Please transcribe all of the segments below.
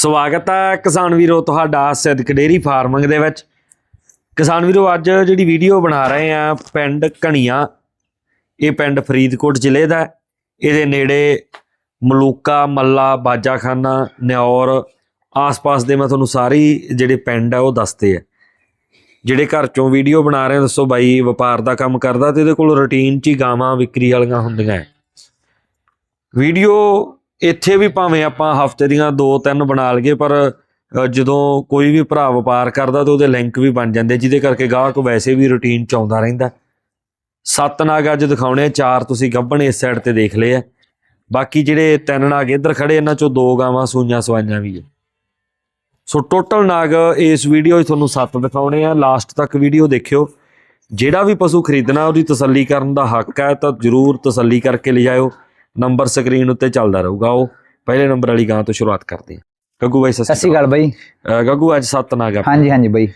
ਸਵਾਗਤ ਹੈ ਕਿਸਾਨ ਵੀਰੋ ਤੁਹਾਡਾ ਸਿੱਧਕ ਡੇਰੀ ਫਾਰਮਿੰਗ ਦੇ ਵਿੱਚ। ਕਿਸਾਨ ਵੀਰੋ, ਅੱਜ ਜਿਹੜੀ ਵੀਡੀਓ ਬਣਾ ਰਹੇ ਆ ਪਿੰਡ ਕਣੀਆਂ ਇਹ ਪਿੰਡ ਫਰੀਦਕੋਟ ਜ਼ਿਲ੍ਹੇ ਦਾ ਇਹਦੇ ਨੇੜੇ ਮਲੂਕਾ, ਮੱਲਾ, ਬਾਜਾਖਾਨਾ ਨਿਉਰ ਆਸ-ਪਾਸ ਦੇ ਮੈਂ ਤੁਹਾਨੂੰ ਸਾਰੀ ਜਿਹੜੇ ਪਿੰਡ ਆ ਉਹ ਦੱਸਦੇ ਆ। ਜਿਹੜੇ ਘਰ ਚੋਂ ਵੀਡੀਓ ਬਣਾ ਰਹੇ ਦੱਸੋ ਬਾਈ, ਵਪਾਰ ਦਾ ਕੰਮ ਕਰਦਾ ਤੇ ਇਹਦੇ ਕੋਲ ਰੁਟੀਨ 'ਚ ਹੀ ਗਾਵਾਂ, ਵਿਕਰੀ ਵਾਲੀਆਂ ਹੁੰਦੀਆਂ ਹੈ। ਵੀਡੀਓ ਇੱਥੇ ਵੀ ਭਾਵੇਂ ਆਪਾਂ ਹਫ਼ਤੇ ਦੀਆਂ ਦੋ ਤਿੰਨ ਬਣਾ ਲਈਏ ਪਰ ਜਦੋਂ ਕੋਈ ਵੀ ਭਰਾ ਵਪਾਰ ਕਰਦਾ ਤਾਂ ਉਹਦੇ ਲਿੰਕ ਵੀ ਬਣ ਜਾਂਦੇ ਜਿਹਦੇ ਕਰਕੇ ਗਾਹਕ ਵੈਸੇ ਵੀ ਰੁਟੀਨ ਚ ਆਉਂਦਾ ਰਹਿੰਦਾ। ਸੱਤ ਨਾਗ ਅੱਜ ਦਿਖਾਉਣੇ ਆ, ਚਾਰ ਤੁਸੀਂ ਗੱਭਣ ਇਸ ਸਾਈਡ ਤੇ ਦੇਖ ਲਏ ਆ। ਬਾਕੀ ਜਿਹੜੇ ਤਿੰਨ ਨਾਗ ਇੱਧਰ ਖੜੇ ਇਹਨਾਂ ਚੋਂ ਦੋ ਗਾਵਾਂ ਸੂਈਆਂ ਸਵਾਈਆਂ ਵੀ ਆ। ਸੋ ਟੋਟਲ ਨਾਗ ਇਸ ਵੀਡੀਓ 'ਚ ਤੁਹਾਨੂੰ ਸੱਤ ਦਿਖਾਉਣੇ ਆ। ਲਾਸਟ ਤੱਕ ਵੀਡੀਓ ਦੇਖਿਓ। ਜਿਹੜਾ ਵੀ ਪਸ਼ੂ ਖਰੀਦਣਾ ਉਹਦੀ ਤਸੱਲੀ ਕਰਨ ਦਾ ਹੱਕ ਹੈ ਤਾਂ ਜਰੂਰ ਤਸੱਲੀ ਕਰਕੇ ਲਿਜਾਇਓ। ਨੰਬਰ ਸਕਰੀਨ ਉੱਤੇ ਚੱਲਦਾ ਰਹੂਗਾ ਉਹ। ਪਹਿਲੇ ਨੰਬਰ ਵਾਲੀ ਗਾਂ ਤੋਂ ਸ਼ੁਰੂਆਤ ਕਰਦੇ ਹਾਂ। ਗੱਗੂ ਬਾਈ ਸਤਿ ਸਸੀ ਸ਼੍ਰੀ ਅਕਾਲ ਬਾਈ। ਗੱਗੂ ਅੱਜ ਸੱਤ ਨਾਗ ਆ। ਹਾਂਜੀ ਹਾਂਜੀ ਬਾਈ।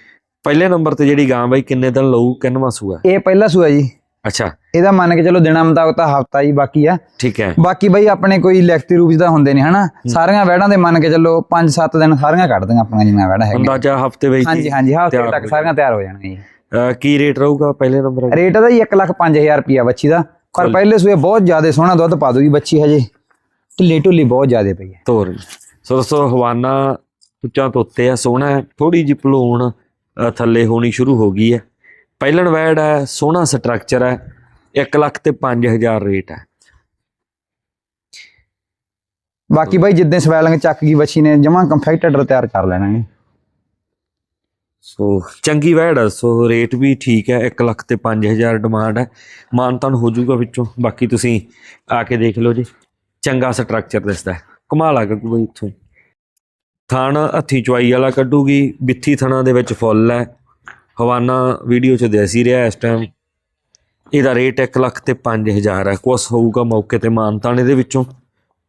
ਪਹਿਲੇ ਨੰਬਰ ਤੇ ਜਿਹੜੀ ਗਾਂ ਬਾਈ ਕਿੰਨੇ ਦਿਨ ਲਊ ਕਿੰਨਵਾਂ ਸੂਆ ਇਹ ਪਹਿਲਾ ਸੂਆ ਜੀ। ਅੱਛਾ। ਇਹਦਾ ਮੰਨ ਕੇ ਚਲੋ ਦਿਨਾਂ ਮੁਤਾਬਕ ਤਾਂ ਹਫਤਾ ਹੀ ਬਾਕੀ ਆ। ਠੀਕ ਹੈ। ਬਾਕੀ ਬਾਈ ਆਪਣੇ ਕੋਈ ਲਿਖਤੀ ਰੂਪ ਤਾਂ ਹੁੰਦੇ ਨਹੀਂ ਹਨਾ? ਸਾਰੀਆਂ ਵੈੜਾਂ ਦੇ ਮੰਨ ਕੇ ਚੱਲੋ 5-7 ਦਿਨ ਸਾਰੀਆਂ ਕੱਢ ਦੀਆਂ ਆਪਣੀਆਂ ਜਿੰਨੀਆਂ ਵੈੜਾਂ ਹੈਗੀਆਂ ਅੰਦਾਜ਼ਾ ਹਫ਼ਤੇ ਵਿੱਚ ਹਾਂਜੀ ਹਾਂਜੀ ਹਫ਼ਤੇ ਤੱਕ ਸਾਰੀਆਂ ਤਿਆਰ ਹੋ ਜਾਣਗੀਆਂ ਕੀ ਰੇਟ ਰਹੂਗਾ ਪਹਿਲੇ ਨੰਬਰ ਰੇਟ ਇਹਦਾ ਜੀ 1 ਲੱਖ 5000 ਰੁਪਿਆ ਬੱਚੀ ਦਾ। ਪਰ ਪਹਿਲੇ ਸੂਏ ਬਹੁਤ ਜ਼ਿਆਦਾ ਸੋਹਣਾ ਦੁੱਧ ਪਾ ਦੂਗੀ ਬੱਚੀ ਹਜੇ। ਢਿੱਲੀ ਢੁੱਲੀ ਬਹੁਤ ਜ਼ਿਆਦਾ ਪਈ ਹੈ। ਤੋਰ ਸੋ ਦੋਸਤੋ ਹਵਾਨਾ ਉੱਚਾ ਤੋਂ ਉੱਤੇ ਆ ਸੋਹਣਾ ਹੈ ਥੋੜੀ ਜਿਹੀ ਭਲੂਣ ਥੱਲੇ ਹੋਣੀ ਸ਼ੁਰੂ ਹੋ ਗਈ ਹੈ। ਪਹਿਲਣ ਵੈੜ ਹੈ ਸੋਹਣਾ ਸਟਰਕਚਰ ਹੈ 1 ਲੱਖ ਤੇ 5000 ਰੇਟ ਹੈ। ਬਾਕੀ ਬਾਈ ਜਿੱਦਾਂ ਸਵੈਲਿੰਗ ਚੱਕ ਗਈ ਬੱਚੀ ਨੇ ਜਮਾਂ ਕੰਫੈਕਟਡ ਤਿਆਰ ਕਰ ਲੈਣਾ ਹੈ। ਸੋ ਚੰਗੀ ਵੈੜ ਸੋ ਰੇਟ ਵੀ ਠੀਕ ਹੈ 1 ਲੱਖ ਤੇ 5000 ਡਿਮਾਂਡ ਹੈ। ਮਾਨਤਾਨ ਹੋ ਜਾਊਗਾ ਵਿੱਚੋਂ ਬਾਕੀ ਤੁਸੀਂ ਆ ਕੇ ਦੇਖ ਲਓ ਜੀ। ਚੰਗਾ ਸਟਰਕਚਰ ਦਿਸਦਾ। ਕਮਾਲ ਆ ਗੱਗੂ ਬਈ ਇੱਥੋਂ। ਥਣ ਹੱਥੀ ਚੁਆਈ ਵਾਲਾ ਕੱਢੂਗੀ ਬਿੱਥੀ ਥਣਾ ਦੇ ਵਿੱਚ ਫੁੱਲ ਹੈ। ਹਵਾਨਾ ਵੀਡੀਓ ਚ ਦੇਸੀ ਰਿਹਾ ਇਸ ਟਾਈਮ ਇਹਦਾ ਰੇਟ 1 ਲੱਖ ਤੇ 5000 ਹੈ। ਕੁਛ ਹੋਊਗਾ ਮੌਕੇ ਤੇ ਮਾਨਤਾਨ ਇਹਦੇ ਵਿੱਚੋਂ।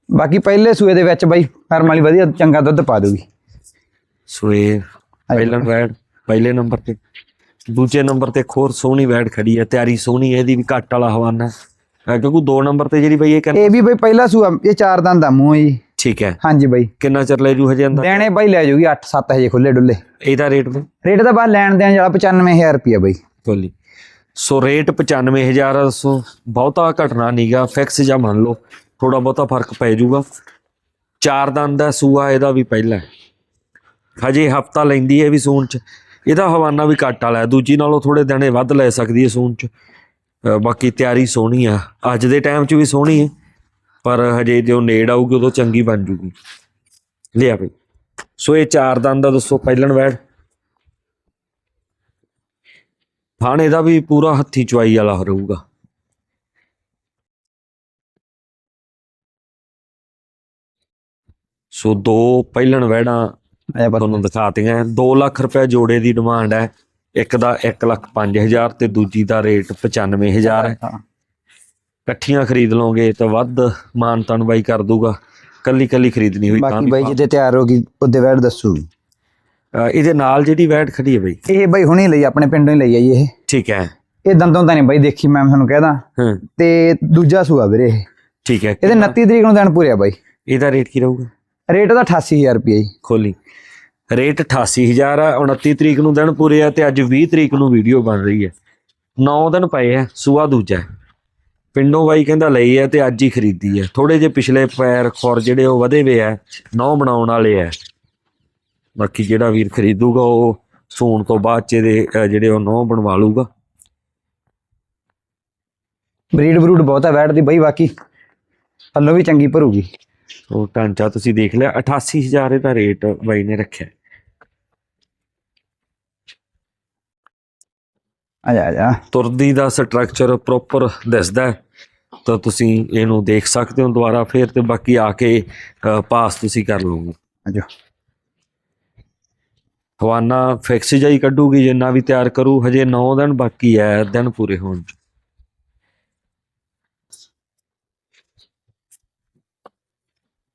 ਬਾਕੀ ਪਹਿਲੇ ਸੂਏ ਦੇ ਵਿੱਚ ਬਾਈ ਫਰਮ ਵਾਲੀ ਵਧੀਆ ਚੰਗਾ ਦੁੱਧ ਪਾ ਦੂਗੀ ਸੋ ਇਹ ਪਹਿਲਾ ਵੈੜ ਪਹਿਲੇ ਨੰਬਰ ਤੇ ਦੂਜੇ ਨੰਬਰ ਤੇ ਖੋਰ ਸੋਹਣੀ ਵੈੜ ਖੜੀ ਹੈ ਤਿਆਰੀ ਸੋਹਣੀ ਹੈ ਇਹਦੀ ਵੀ ਘੱਟ ਵਾਲਾ ਹਵਾਨਾ। ਹੈ ਕਿਉਂਕਿ ਦੋ ਨੰਬਰ ਤੇ ਜਿਹੜੀ ਬਈ ਇਹ ਇਹ ਵੀ ਬਾਈ ਪਹਿਲਾ ਸੂਆ ਇਹ ਚਾਰ ਦੰਦ ਦਾ ਮੂੰਹ ਹੈ ਜੀ। ਠੀਕ ਹੈ। ਹਾਂਜੀ ਬਾਈ। ਕਿੰਨਾ ਚਿਰ ਲੈ ਜੂ ਹਜੇ ਅੰਦਰ ਦੇਣੇ ਬਾਈ ਲੈ ਜਾਊਗੀ 8-7 ਹਜੇ ਖੁੱਲੇ ਡੁੱਲੇ ਇਹਦਾ ਰੇਟ ਬਈ? ਰੇਟ ਦਾ ਬਾਅਦ ਲੈਣ ਦੇਣ ਵਾਲਾ 95000 ਰੁਪਿਆ ਬਾਈ। ਕੋਲੀ ਸੋ ਰੇਟ 95000 ਆ, ਸੋ ਬਹੁਤਾ ਘਟਣਾ ਨਹੀਂਗਾ ਫਿਕਸ ਜਾਂ ਮੰਨ ਲਓ ਥੋੜਾ ਬਹੁਤਾ ਫ਼ਰਕ ਪੈ ਜਾਊਗਾ ਚਾਰ ਦੰਦ ਦਾ ਸੂਆ ਇਹਦਾ ਵੀ ਪਹਿਲਾ। ਹਜੇ ਹਫਤਾ ਲੈਂਦੀ ਹੈ ਵੀ ਸੂਣ ਚ। ਇਹਦਾ ਹਵਾਨਾ ਵੀ ਘੱਟ ਵਾਲਾ ਦੂਜੀ ਨਾਲੋਂ ਥੋੜੇ ਦਿਨੇ ਵੱਧ ਲੈ ਸਕਦੀ ਹੈ ਸੂਨ ਚ। ਬਾਕੀ ਤਿਆਰੀ ਸੋਹਣੀ ਆ। ਅੱਜ ਦੇ ਟਾਈਮ 'ਚ ਵੀ ਸੋਹਣੀ ਹੈ, ਪਰ ਹਜੇ ਜਦੋਂ ਨੇੜ ਆਊਗੀ ਉਦੋਂ ਚੰਗੀ ਬਣ ਜੂਗੀ। ਲਿਆ ਬਈ। ਸੋ ਇਹ ਚਾਰ ਦੰਦ ਦਾ ਦੱਸੋ, ਪਹਿਲਣ ਵੈੜ। ਥਾਣੇ ਦਾ ਵੀ ਪੂਰਾ ਹੱਥੀ ਚੁਆਈ ਵਾਲਾ ਰਹੂਗਾ। ਸੋ ਦੋ ਪਹਿਲਣ ਵੈੜਾਂ ਆਇਆ ਪਤਾ ਤੁਹਾਨੂੰ ਦਿਖਾਤੀਆਂ 2 ਲੱਖ ਰੁਪਏ ਜੋੜੇ ਦੀ ਡਿਮਾਂਡ ਹੈ। ਇੱਕ ਦਾ 1 ਲੱਖ 5000 ਤੇ ਦੂਜੀ ਦਾ ਰੇਟ 95000 ਹੈ। ਇਕੱਠੀਆਂ ਖਰੀਦ ਲਓਗੇ ਤਾਂ ਵੱਧ ਮਾਨ ਤਨ ਬਾਈ ਕਰ ਦੂਗਾ। ਕੱਲੀ ਕੱਲੀ ਖਰੀਦਣੀ ਹੋਈ ਤਾਂ ਬਾਕੀ ਬਾਈ ਜਿੱਦੇ ਤਿਆਰ ਹੋ ਗਈ ਉਹਦੇ ਵੈੜ ਦੱਸੂ। ਇਹਦੇ ਨਾਲ ਜਿਹੜੀ ਵੈਟ ਖੜੀ ਹੈ ਬਈ? ਇਹ ਬਾਈ ਹੁਣੇ ਲਈ ਆਪਣੇ ਪਿੰਡੋਂ ਹੀ ਲਈ ਆਈ ਇਹ। ਠੀਕ ਹੈ। ਇਹ ਦੰਦੋਂ ਤਾਂ ਨਹੀਂ ਬਾਈ ਦੇਖੀ ਮੈਂ ਤੁਹਾਨੂੰ ਕਹਿਦਾ ਤੇ ਦੂਜਾ ਸੂਆ ਵੀਰੇ ਇਹ। ਠੀਕ ਹੈ। ਇਹਦੇ 29 ਤਰੀਕ ਨੂੰ ਦਿਨ ਪੂਰਿਆ ਬਾਈ। ਇਹਦਾ ਰੇਟ ਕੀ ਰਹੂਗਾ? ਰੇਟ ਉਹਦਾ 88000 ਰੁਪਏ ਜੀ। ਖੋਲੀ। ਰੇਟ 88000 ਆ 29 ਤਰੀਕ ਨੂੰ ਦਿਨ ਪੂਰੇ ਆ ਤੇ ਅੱਜ 20 ਤਰੀਕ ਨੂੰ ਵੀਡੀਓ ਬਣ ਰਹੀ ਹੈ। 9 ਦਿਨ ਪਏ ਆ ਸੂਆ ਦੂਜਾ। ਪਿੰਡੋਂ ਬਾਈ ਕਹਿੰਦਾ ਲਈ ਹੈ ਤੇ ਅੱਜ ਹੀ ਖਰੀਦੀ ਹੈ ਥੋੜੇ ਜਿਹੇ ਪਿਛਲੇ ਪੈਰ ਖੁਰ ਜਿਹੜੇ ਉਹ ਵਧੇ ਵੇ ਆ ਨੌ ਬਣਾਉਣ ਵਾਲੇ ਆ। ਬਾਕੀ ਜਿਹੜਾ ਵੀਰ ਖਰੀਦੂਗਾ ਉਹ ਸੂਣ ਤੋਂ ਬਾਅਦ ਚ ਇਹਦੇ ਜਿਹੜੇ ਉਹ ਨੌ ਬਣਵਾ ਲੂਗਾ ਬਰੀਡ ਬਰੂਡ ਬਹੁਤ ਹੈ ਵੈੜ ਦੀ ਬਾਈ ਬਾਕੀ। ਪੱਲੋ ਵੀ ਚੰਗੀ ਭਰੂਗੀ। ਉਹ ਢਾਂਚਾ ਤੁਸੀਂ ਦੇਖ ਲਿਆ 88000 ਇਹਦਾ ਰੇਟ ਬਾਈ ਨੇ ਰੱਖਿਆ। ਆ ਜਾ ਆ ਜਾ। ਤੁਰਦੀ ਦਾ ਸਟਰਕਚਰ ਪ੍ਰੋਪਰ ਦਿਸਦਾ। ਤਾਂ ਤੁਸੀਂ ਇਹਨੂੰ ਦੇਖ ਸਕਦੇ ਹੋ ਦੁਬਾਰਾ ਫੇਰ ਤੇ ਬਾਕੀ ਆ ਕੇ ਪਾਸ ਤੁਸੀਂ ਕਰ ਲਓਗੇ। ਆ ਜਾ। ਹਵਾਨਾ ਫਿਕਸ ਜਾਈ ਕੱਢੂਗੀ ਜਿੰਨਾ ਵੀ ਤਿਆਰ ਕਰੂ ਹਜੇ 9 ਦਿਨ ਬਾਕੀ ਹੈ ਦਿਨ ਪੂਰੇ ਹੋਣ। ਚ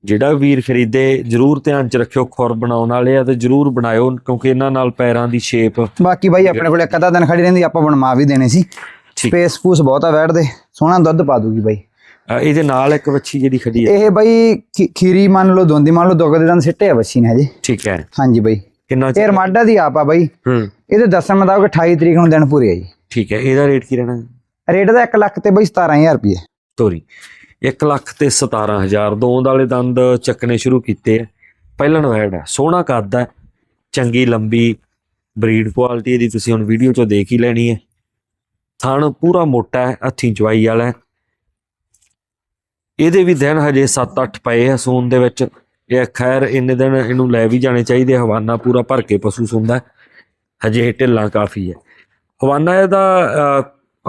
ਜਿਹੜਾ ਵੀਰ ਖਰੀਦੇ ਜਰੂਰ ਧਿਆਨ ਚ ਰੱਖਿਓ ਖੁਰ ਬਣਾਉਣ ਵਾਲੇ ਆ ਤੇ ਜਰੂਰ ਬਣਾਇਓ ਕਿਉਂਕਿ ਇਹਨਾਂ ਨਾਲ ਪੈਰਾਂ ਦੀ ਸ਼ੇਪ ਬਾਕੀ ਬਾਈ ਆਪਣੇ ਕੋਲ ਇੱਕ ਅੱਧਾ ਦਿਨ ਖੜੀ ਰਹਿੰਦੀ ਆਪਾਂ ਬਣਵਾ ਵੀ ਦੇਣੇ ਸੀ। ਸਪੇਸ ਪੂਸ ਬਹੁਤ ਆ ਵੈੜ ਦੇ। ਸੋਹਣਾ ਦੁੱਧ ਪਾ ਦੂਗੀ ਬਾਈ। ਇਹਦੇ ਨਾਲ ਇੱਕ ਵੱਛੀ ਜਿਹੜੀ ਖੜੀ ਹੈ ਇਹ ਬਈ ਖੀਰੀ ਮੰਨ ਲਓ ਦੋਂਦੀ ਮੰਨ ਲਓ ਦੋ ਕੁ ਦਿਨ ਸਿੱਟੇ ਆ ਬੱਚੀ ਨੇ ਹਜੇ। ਠੀਕ ਹੈ। ਹਾਂਜੀ ਬਈ। ਕਿੰਨਾ ਇਹ ਚਿਰ ਰਮਾਡਾ ਦੀ ਆਪ ਆ ਬਈ। ਹੂੰ। ਇਹਦੇ ਦੱਸਣ ਮੁਤਾਬਕ 28 ਤਰੀਕ ਨੂੰ ਦਿਨ ਪੂਰੇ ਆ ਜੀ। ਠੀਕ ਹੈ ਇਹਦਾ ਰੇਟ ਕੀ ਰਹਿਣਾ? ਰੇਟ ਦਾ 1 ਲੱਖ ਤੇ ਬਈ 17000 ਰੁਪਏ। ਤੋਰੀ। 1 ਲੱਖ ਤੇ 17000 ਦੋਂਦ ਵਾਲੇ ਦੰਦ ਚੱਕਣੇ ਸ਼ੁਰੂ ਕੀਤੇ ਆ। ਪਹਿਲਣ ਵੈੜ ਹੈ ਸੋਹਣਾ ਕੱਦ ਹੈ ਚੰਗੀ, ਲੰਬੀ ਬਰੀਡ ਕੁਆਲਿਟੀ ਇਹਦੀ ਤੁਸੀਂ ਹੁਣ ਵੀਡੀਓ ਚੋਂ ਦੇਖ ਹੀ ਲੈਣੀ ਹੈ ਥਣ ਪੂਰਾ ਮੋਟਾ ਹੈ, ਹੱਥੀਂ ਚਵਾਈ ਵਾਲਾ ਇਹਦੇ ਵੀ ਦਿਨ ਹਜੇ 7-8 ਪਏ ਆ ਸੂਨ ਦੇ ਵਿੱਚ। ਇਹ ਖੈਰ ਇੰਨੇ ਦਿਨ ਇਹਨੂੰ ਲੈ ਵੀ ਜਾਣੇ ਚਾਹੀਦੇ ਹਵਾਨਾ ਪੂਰਾ ਭਰ ਕੇ ਪਸ਼ੂ ਸੁੰਦਾ। ਹਜੇ ਇਹ ਢਿੱਲਾਂ ਕਾਫੀ ਹੈ ਹਵਾਨਾ ਇਹਦਾ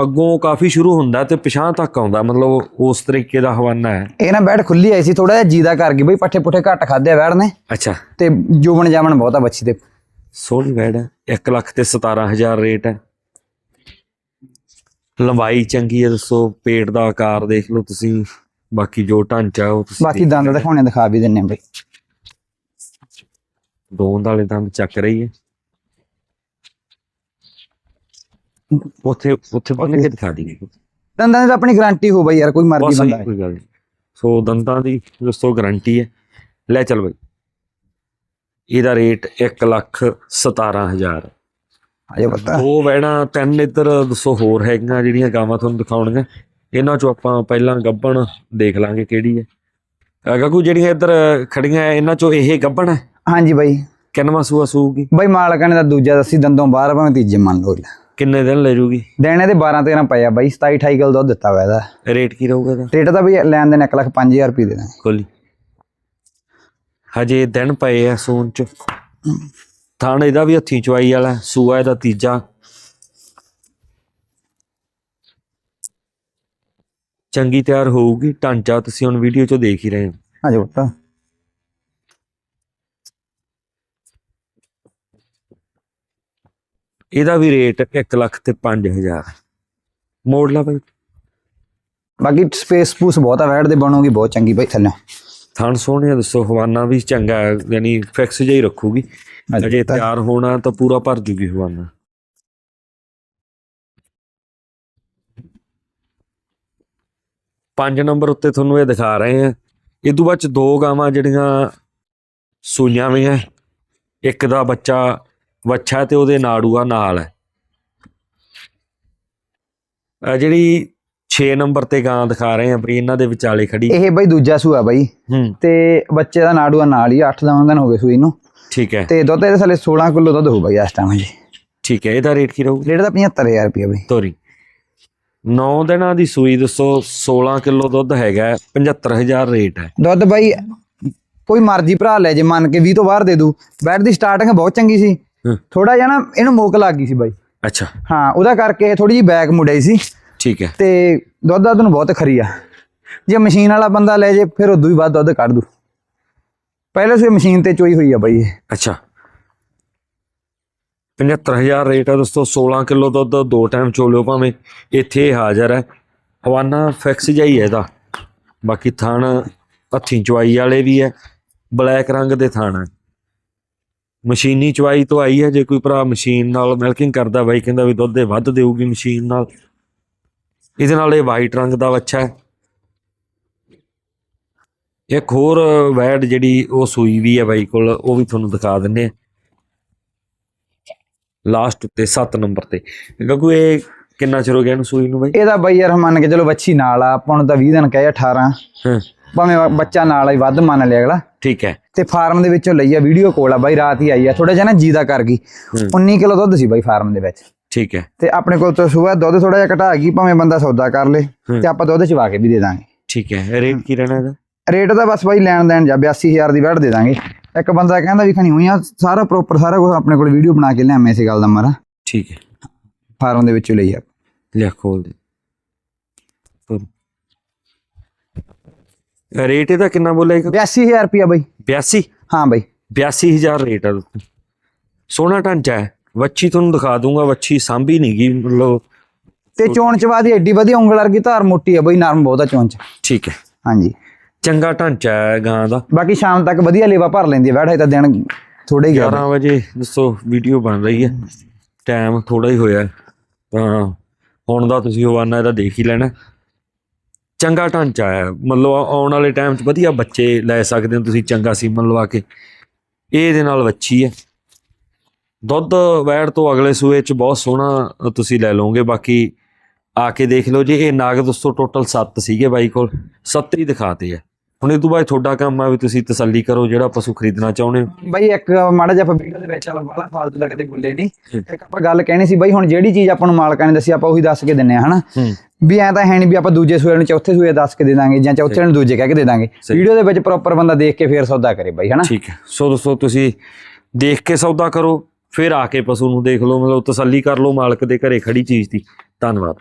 ਅੱਗੋਂ ਕਾਫੀ ਸ਼ੁਰੂ ਹੁੰਦਾ ਤੇ ਪਿਛਾਂ ਤੱਕ ਆਉਂਦਾ ਮਤਲਬ ਉਸ ਤਰੀਕੇ ਦਾ ਹਵਾਨਾ ਹੈ। ਇਹ ਨਾ ਬੈਠ ਖੁੱਲੀ ਆਈ ਸੀ ਥੋੜਾ ਜਿਹਾ ਜੀਦਾ ਕਰ ਗਈ ਬਈ ਪੱਠੇ ਪੁੱਠੇ ਘੱਟ ਖਾਦੇ ਵੈੜ ਨੇ। ਅੱਛਾ। ਤੇ ਜੋਬਨ ਜਾਮਣ ਬਹੁਤ ਆ ਬੱਚੀ ਦੇ। ਸੋਹਣੀ ਵੈੜ ਹੈ 1 ਲੱਖ ਤੇ 17000 ਰੇਟ ਹੈ। ਲੰਬਾਈ ਚੰਗੀ ਹੈ ਦੱਸੋ ਪੇਟ ਦਾ ਆਕਾਰ ਦੇਖ ਲਓ ਤੁਸੀਂ ਬਾਕੀ ਜੋ ਢਾਂਚਾ ਉਹ ਤੁਸੀਂ ਬਾਕੀ ਦੰਦ ਦਿਖਾਉਣੇ ਦਿਖਾ ਵੀ ਦਿੰਨੇ ਆ ਬਈ। ਦੋਂਦ ਵਾਲੇ ਦੰਦ ਚੱਕ ਰਹੀ ਹੈ। ਉੱਥੇ ਉੱਥੇ ਬੰਨ ਕੇ ਦਿਖਾ ਦੀ ਦੰਦਾਂ ਦੀ ਤਾਂ ਆਪਣੀ ਗਾਰੰਟੀ ਹੋ ਬਈ ਯਾਰ ਕੋਈ ਮਰਜ਼ੀ ਬੰਦਾ ਹੈ। ਕੋਈ ਗੱਲ ਨਹੀਂ ਸੋ ਦੰਦਾਂ ਦੀ ਦੋਸਤੋ ਗਾਰੰਟੀ ਹੈ। ਲੈ ਚੱਲ ਬਈ। ਇਹਦਾ ਰੇਟ 1 ਲੱਖ 17000 ਅਜੇ ਪਤਾ। ਦੋ ਵੈੜਾਂ ਤਿੰਨ ਇੱਧਰ ਦੱਸੋ ਹੋਰ ਹੈਗੀਆਂ ਜਿਹੜੀਆਂ ਗਾਵਾਂ ਤੁਹਾਨੂੰ ਦਿਖਾਉਣੀਆਂ। ਇਹਨਾਂ ਚੋਂ ਆਪਾਂ ਪਹਿਲਾਂ ਗੱਬਣ ਦੇਖ ਲਾਂਗੇ ਕਿਹੜੀ ਹੈ। ਗੱਗੂ ਜਿਹੜੀਆਂ ਇੱਧਰ ਖੜੀਆਂ ਐ, ਇਹਨਾਂ ਚੋਂ ਇਹ ਗੱਬਣ ਹੈ? ਹਾਂਜੀ ਬਈ। ਕਿੰਨਵਾਂ ਸੂਆ ਸੂਗੀ? ਬਈ ਮਾਲਕਾਂ ਨੇ ਤਾਂ ਦੂਜਾ ਦੱਸੀ ਦੰਦੋਂ ਬਾਹਰ ਭਾਵੇਂ ਤੀਜੇ ਮੰਨ ਲਓ। ਕਿੰਨੇ ਦਿਨ ਲੈ ਜੂਗੀ? ਦੇਣੇ ਦੇ 12 13 ਪਏ ਆ ਬਾਈ 27 28 ਕਿਲੋ ਦੁੱਧ ਦਿੱਤਾ ਹੋਇਆ ਇਹਦਾ। ਰੇਟ ਕੀ ਰਹੂਗਾ ਇਹਦਾ? ਰੇਟ ਤਾਂ ਬਈ ਲੈਣ ਦੇ 1 ਲੱਖ 5000 ਰੁਪਏ ਦੇ ਦਾਂਗੇ ਕੋਲੀ ਹਜੇ ਦਿਨ ਪਏ ਆ ਸੂਨ ਚ। ਥਾਣ ਇਹਦਾ ਵੀ ਹੱਥੀਂ ਚਵਾਈ ਵਾਲਾ ਸੂਆ ਇਹਦਾ ਤੀਜਾ। ਚੰਗੀ ਤਿਆਰ ਹੋਊਗੀ ਢਾਂਚਾ ਤੁਸੀਂ ਹੁਣ ਵੀਡੀਓ ਚ ਦੇਖ ਹੀ ਰਹੇ ਹੋ। ਹਾਂਜੀ ਪੁੱਤ। ਇਹਦਾ ਵੀ ਰੇਟ 1 ਲੱਖ ਤੇ 5000 ਮੋੜ ਲਾ ਬਈ। ਬਾਕੀ ਸਪੇਸ ਸਪੂਸ ਬਹੁਤ ਆ ਵੈੜ ਦੇ ਬਣੂਗੀ ਬਹੁਤ ਚੰਗੀ ਬਈ ਥੱਲੇ। ਥਾਣ ਸੋਹਣਿਆ ਦੱਸੋ ਹਵਾਨਾ ਵੀ ਚੰਗਾ ਹੈ ਯਾਨੀ ਫਿਕਸ ਜਿਹਾ ਹੀ ਰੱਖੂਗੀ। ਤਾਂ- ਤਿਆਰ ਹੋਣਾ ਤਾਂ ਪੂਰਾ ਭਰ ਜੂਗੀ ਹਵਾਨਾ। ਪੰਜ ਨੰਬਰ ਉੱਤੇ ਤੁਹਾਨੂੰ ਇਹ ਦਿਖਾ ਰਹੇ ਆ। ਇਹ ਤੋਂ ਬਾਅਦ ਚ ਦੋ ਗਾਵਾਂ ਜਿਹੜੀਆਂ ਸੂਈਆਂ ਹੋਈਆਂ ਇੱਕ ਦਾ ਬੱਚਾ ਵੱਛਾ ਤੇ ਉਹਦੇ ਨਾੜੂਆ ਨਾਲ ਹੈ। ਆ ਜਿਹੜੀ 6 ਨੰਬਰ ਤੇ ਗਾਂ ਦਿਖਾ ਰਹੇ ਆ ਵੀ ਇਹਨਾਂ ਦੇ ਵਿਚਾਲੇ ਖੜੀ। ਇਹ ਬਈ ਦੂਜਾ ਸੂਆ ਬਈ। ਹੂੰ। ਤੇ ਬੱਚੇ ਦਾ ਨਾੜੂਆ ਨਾਲ ਹੀ 8 ਦਵਾਂ ਦਿਨ ਹੋ ਗਏ ਸੂਈ ਨੂੰ। ਠੀਕ ਹੈ। ਤੇ ਦੁੱਧ ਇਹਦੇ ਥੱਲੇ 16 ਕਿਲੋ ਦੁੱਧ ਹੋਊ ਬਈ ਇਸ ਟਾਈਮ ਜੀ। ਠੀਕ ਹੈ ਇਹਦਾ ਰੇਟ ਕੀ ਰਹੂ ਰੇਟ ਦਾ 75000 ਰੁਪਏ ਬਈ। ਤੋਰੀ। 9 ਦਿਨਾਂ ਦੀ ਸੂਈ ਦੱਸੋ 16 ਕਿਲੋ ਦੁੱਧ ਹੈਗਾ ਹੈ, 75000 ਰੇਟ ਹੈ। ਦੁੱਧ ਬਾਈ ਕੋਈ ਮਰਜ਼ੀ ਭਰਾ ਲੈ ਜੇ ਮੰਨ ਕੇ 20 ਤੋਂ ਬਾਹਰ ਦੇ ਦੂ। ਬੈਡ ਦੀ ਸਟਾਰਟਿੰਗ ਬਹੁਤ ਚੰਗੀ ਸੀ। ਹੂੰ। ਥੋੜਾ ਜਿਹਾ ਨਾ ਇਹਨੂੰ ਮੋਕ ਲੱਗ ਗਈ ਸੀ ਬਾਈ। ਅੱਛਾ। ਹਾਂ ਉਹਦਾ ਕਰਕੇ ਥੋੜੀ ਜਿਹੀ ਬੈਕ ਮੁੜਾਈ ਸੀ। ਠੀਕ ਹੈ। ਤੇ ਦੁੱਧ ਦਾ ਤੁਹਾਨੂੰ ਬਹੁਤ ਖਰੀ ਆ। ਜੇ ਮਸ਼ੀਨ ਵਾਲਾ ਬੰਦਾ ਲੈ ਜੇ ਫਿਰ ਉਦੋਂ ਹੀ ਵੱਧ ਦੁੱਧ ਕੱਢ ਦੂ। ਪਹਿਲੇ ਸੇ ਮਸ਼ੀਨ ਤੇ ਚੋਈ ਹੋਈ ਆ ਬਾਈ ਇਹ। ਅੱਛਾ। 75000 ਰੇਟ ਹੈ ਦੋਸਤੋ 16 ਕਿਲੋ ਦੁੱਧ ਦੋ ਟਾਈਮ ਚੋਲਿਓ ਭਾਵੇਂ। ਇੱਥੇ ਹਾਜ਼ਰ ਹੈ। ਹਵਾਨਾ ਫਿਕਸ ਜਿਹਾ ਹੀ ਹੈ ਇਹਦਾ। ਬਾਕੀ ਥਣ ਹੱਥੀਂ ਚਵਾਈ ਵਾਲੇ ਵੀ ਹੈ। ਬਲੈਕ ਰੰਗ ਦੇ ਥਣ ਹੈ। ਮਸ਼ੀਨੀ ਚਵਾਈ ਤੋਂ ਆਈ ਹੈ ਜੇ ਕੋਈ ਭਰਾ ਮਸ਼ੀਨ ਨਾਲ ਮਿਲਕਿੰਗ ਕਰਦਾ ਬਾਈ ਕਹਿੰਦਾ ਵੀ ਦੁੱਧ ਦੇ ਵੱਧ ਦੇਊਗੀ ਮਸ਼ੀਨ ਨਾਲ। ਇਹਦੇ ਨਾਲ ਇਹ ਵਾਈਟ ਰੰਗ ਦਾ ਬੱਚਾ ਹੈ। ਇੱਕ ਹੋਰ ਵੈਡ ਜਿਹੜੀ ਉਹ ਸੂਈ ਵੀ ਹੈ ਬਾਈ ਕੋਲ ਉਹ ਵੀ ਤੁਹਾਨੂੰ ਦਿਖਾ ਦਿੰਨੇ ਆ ਲਾਸਟ ਉੱਤੇ 7 ਨੰਬਰ ਤੇ। ਗੱਗੂ ਇਹ ਕਿੰਨਾ ਚਿਰ ਹੋ ਗਿਆ ਇਹਨੂੰ ਸੂਈ ਨੂੰ ਬਾਈ? ਇਹਦਾ ਬਾਈ ਯਾਰ ਮੰਨ ਕੇ ਚਲੋ ਬੱਚੀ ਨਾਲ ਆ ਆਪਾਂ ਨੂੰ ਤਾਂ 20 ਦਿਨ ਕਹੇ 18 ਹਾਂ। ਭਾਵੇਂ ਬੱਚਾ ਨਾਲ ਹੀ ਵੱਧ ਮੰਨ ਲਿਆ ਅਗਲਾ। ਠੀਕ ਹੈ। ਤੇ ਫਾਰਮ ਦੇ ਵਿੱਚੋਂ ਲਈ ਆ ਵੀਡੀਓ ਕੋਲ ਆ ਬਾਈ ਰਾਤ ਹੀ ਆਈ ਆ ਥੋੜਾ ਜਿਹਾ ਨਾ ਜੀਦਾ ਕਰ ਗਈ। 19 ਕਿਲੋ ਦੁੱਧ ਸੀ ਬਾਈ ਫਾਰਮ ਦੇ ਵਿੱਚ। ਠੀਕ ਹੈ। ਤੇ ਆਪਣੇ ਕੋਲ ਤੋਂ ਸਵੇਰ ਦੁੱਧ ਥੋੜਾ ਜਿਹਾ ਘਟਾ ਗਈ ਭਾਵੇਂ ਬੰਦਾ ਸੌਦਾ ਕਰ ਲੇ ਤੇ ਆਪਾਂ ਦੁੱਧ ਚਵਾ ਕੇ ਵੀ ਦੇ ਦਾਂਗੇ। ਠੀਕ ਹੈ ਰੇਟ ਕੀ ਰਹਿਣਾ ਇਹਦਾ? ਰੇਟ ਦਾ ਬਸ ਬਾਈ ਲੈਣ ਦੇਣ ਜਾ 82000 ਦੀ ਵੜ ਦੇ ਦਾਂਗੇ। ਇੱਕ ਬੰਦਾ ਕਹਿੰਦਾ ਵੀ ਖਣੀ ਹੋਈਆਂ ਸਾਰਾ ਪ੍ਰੋਪਰ ਸਾਰਾ ਕੁਝ ਆਪਣੇ ਕੋਲ ਵੀਡੀਓ ਬਣਾ ਕੇ ਲਿਆਵੇਂ ਇਸੇ ਗੱਲ ਦਾ ਮਾਰਾ। ਠੀਕ ਹੈ। ਫਾਰਮ ਦੇ ਵਿੱਚੋਂ ਲਈ ਆ। ਲਿਆ ਖੋਲ ਦੇ। ਰੇਟ ਇਹਦਾ ਕਿੰਨਾ ਬੋਲੇਗਾ 82000 ਰੁਪਿਆ ਬਾਈ। 82 ਹਾਂ ਬਾਈ। 82000 ਰੇਟ ਆ। ਸੋਹਣਾ ਢਾਂਚਾ ਹੈ। ਵੱਛੀ ਤੁਹਾਨੂੰ ਦਿਖਾ ਦੂੰਗਾ ਵੱਛੀ ਸਾਂਭੀ ਨਹੀਂ ਗਈ ਮਤਲਬ ਤੇ ਚੋਣ ਚਵਾ ਦੀ ਐਡੀ ਵਧੀਆ ਉਂਗਲ ਵਰਗੀ ਧਾਰ ਮੋਟੀ ਆ ਬਾਈ ਨਰਮ ਬਹੁਤ ਆ ਚੋਣ ਚ। ਠੀਕ ਹੈ। ਹਾਂਜੀ। ਚੰਗਾ ਢਾਂਚਾ ਹੈ ਗਾਂ ਦਾ। ਬਾਕੀ ਸ਼ਾਮ ਤੱਕ ਵਧੀਆ ਲੇਵਾ ਭਰ ਲੈਂਦੀ ਆ ਵੈੜ ਤਾਂ ਦਿਨ ਥੋੜੇ ਹੀ ਗਿਆ 11 ਵਜੇ ਦੱਸੋ ਵੀਡੀਓ ਬਣ ਰਹੀ ਹੈ। ਟਾਈਮ ਥੋੜਾ ਹੀ ਹੋਇਆ ਹੈ। ਤਾਂ ਹੁਣ ਦਾ ਤੁਸੀਂ ਹਵਾਨਾ ਇਹਦਾ ਦੇਖ ਹੀ ਲੈਣਾ। ਚੰਗਾ ਢਾਂਚਾ ਹੈ। ਮਤਲਬ ਆਉਣ ਵਾਲੇ ਟਾਈਮ 'ਚ ਵਧੀਆ ਬੱਚੇ ਲੈ ਸਕਦੇ ਹੋ ਤੁਸੀਂ ਚੰਗਾ ਸੀਮਨ ਲਵਾ ਕੇ। ਇਹਦੇ ਨਾਲ ਵੱਛੀ ਹੈ। ਦੁੱਧ ਵੈੜ ਤੋਂ ਅਗਲੇ ਸੂਏ 'ਚ ਬਹੁਤ ਸੋਹਣਾ ਤੁਸੀਂ ਲੈ ਲਓਗੇ। ਬਾਕੀ ਆ ਕੇ ਦੇਖ ਲਓ ਜੀ, ਇਹ ਨਾਗ ਦੋਸਤੋ ਟੋਟਲ 7 ਸੀਗੇ ਬਾਈ ਕੋਲ। 7 ਹੀ ਦਿਖਾਤੇ ਆ। ਹੁਣ ਇਹ ਤੋਂ ਬਾਅਦ ਤੁਹਾਡਾ ਕੰਮ ਆ ਵੀ ਤੁਸੀਂ ਤਸੱਲੀ ਕਰੋ ਜਿਹੜਾ ਪਸ਼ੂ ਖਰੀਦਣਾ ਚਾਹੁੰਦੇ ਹੋ। ਬਾਈ ਇੱਕ ਮਾੜਾ ਜਿਹਾ ਆਪਾਂ ਵੀਡੀਓ ਦੇ ਵਿੱਚ ਵਾਲਾ ਵਾਲਾ ਫਾਲਤੂ ਦਾ ਕਦੇ ਬੋਲੇ ਨਹੀਂ। ਇੱਕ ਆਪਾਂ ਗੱਲ ਕਹਿਣੀ ਸੀ ਬਾਈ ਹੁਣ ਜਿਹੜੀ ਚੀਜ਼ ਆਪਾਂ ਨੂੰ ਮਾਲਕਾਂ ਨੇ ਦੱਸੀ ਆਪਾਂ ਉਹੀ ਦੱਸ ਕੇ ਦਿੰਨੇ ਆ ਹਨਾ? ਵੀ ਐ ਤਾਂ ਹੈ ਨਹੀਂ ਵੀ ਆਪਾਂ ਦੂਜੇ ਸੂਏ ਨੂੰ ਚੌਥੇ ਸੂਏ ਦੱਸ ਕੇ ਦੇ ਦਾਂਗੇ ਜਾਂ ਚੌਥੇ ਨੂੰ ਦੂਜੇ ਕਹਿ ਕੇ ਦੇ ਦਾਂਗੇ। ਵੀਡੀਓ ਦੇ ਵਿੱਚ ਪ੍ਰੋਪਰ ਬੰਦਾ ਦੇਖ ਕੇ ਫੇਰ ਸੌਦਾ ਕਰੇ ਬਾਈ ਹਨਾ? ਠੀਕ ਹੈ। ਸੋ ਦੋਸਤੋ ਤੁਸੀਂ ਦੇਖ ਕੇ ਸੌਦਾ ਕਰੋ ਫਿਰ ਆ ਕੇ ਪਸ਼ੂ ਨੂੰ ਦੇਖ ਲਓ ਮਤਲਬ ਤਸੱਲੀ ਕਰ ਲਓ ਮਾਲਕ ਦੇ ਘਰੇ ਖੜੀ ਚੀਜ਼ ਦੀ। ਧੰਨਵਾਦ।